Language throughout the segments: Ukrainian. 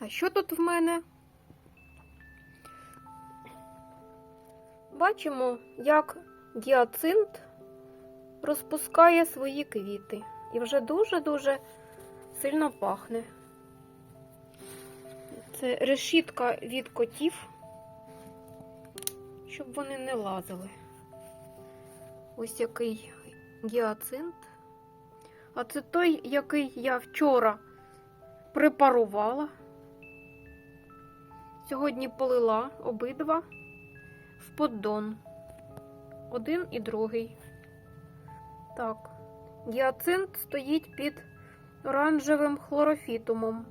А що тут в мене? Бачимо, як діацинт розпускає свої квіти. І вже дуже-дуже сильно пахне. Це решітка від котів, щоб вони не лазили. Ось який гіацинт. А це той, який я вчора препарувала. Сьогодні полила обидва в поддон. Один і другий. Так, гіацинт стоїть під оранжевим хлорофітумом,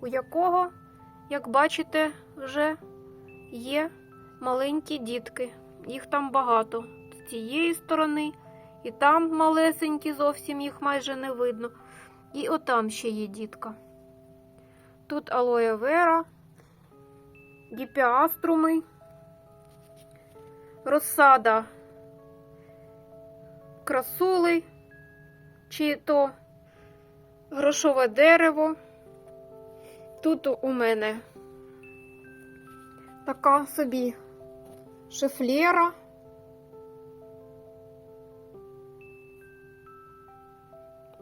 у якого, як бачите, вже є маленькі дітки. Їх там багато. З цієї сторони, і там малесенькі, зовсім їх майже не видно. І отам ще є дітка. Тут алоє вера, гіпіаструми, розсада красули, чи то грошове дерево. Тут у мене така собі шифлєра.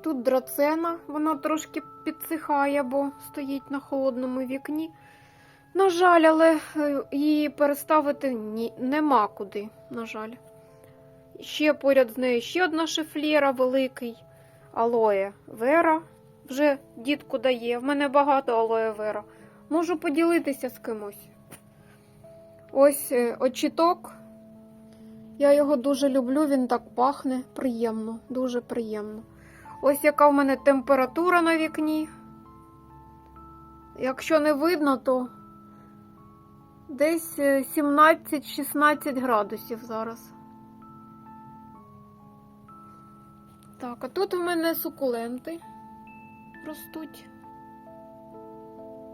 Тут драцена, вона трошки підсихає, бо стоїть на холодному вікні. На жаль, але е, її переставити ні, нема куди, на жаль. Ще поряд з нею ще одна шифлєра великий алоє вера. Вже дітку дає. В мене багато алоє вера. Можу поділитися з кимось. Ось е, очіток. Я його дуже люблю, він так пахне. Приємно, дуже приємно. Ось яка в мене температура на вікні. Якщо не видно, то десь е, 17-16 градусів зараз. Так, а тут в мене сукуленти ростуть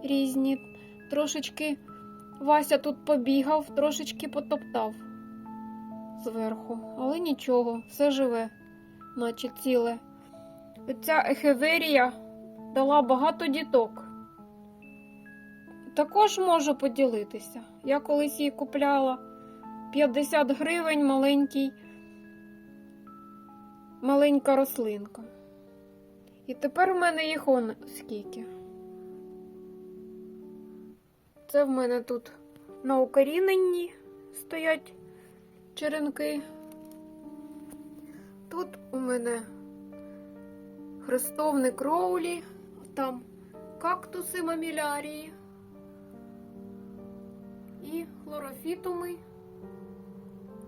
різні. Трошечки Вася тут побігав, трошечки потоптав зверху, але нічого, все живе, наче ціле. Оця ехеверія дала багато діток. Також можу поділитися. Я колись її купляла 50 гривень маленький, маленька рослинка. І тепер в мене їх он скільки. Це в мене тут на укоріненні стоять черенки. Тут у мене хрестовник роулі, там кактуси мамілярії хлорофітуми,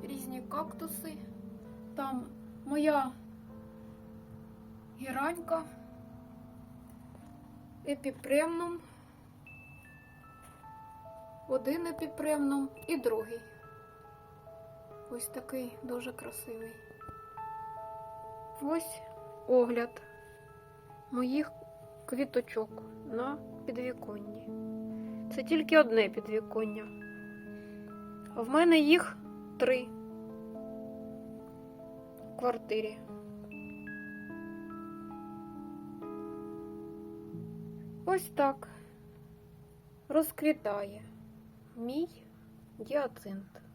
різні кактуси. Там моя геранька, епіпремнум, один епіпремнум і другий. Ось такий дуже красивий. Ось огляд моїх квіточок на підвіконні. Це тільки одне підвіконня. В мене їх три в квартирі. Ось так розквітає мій діацинт.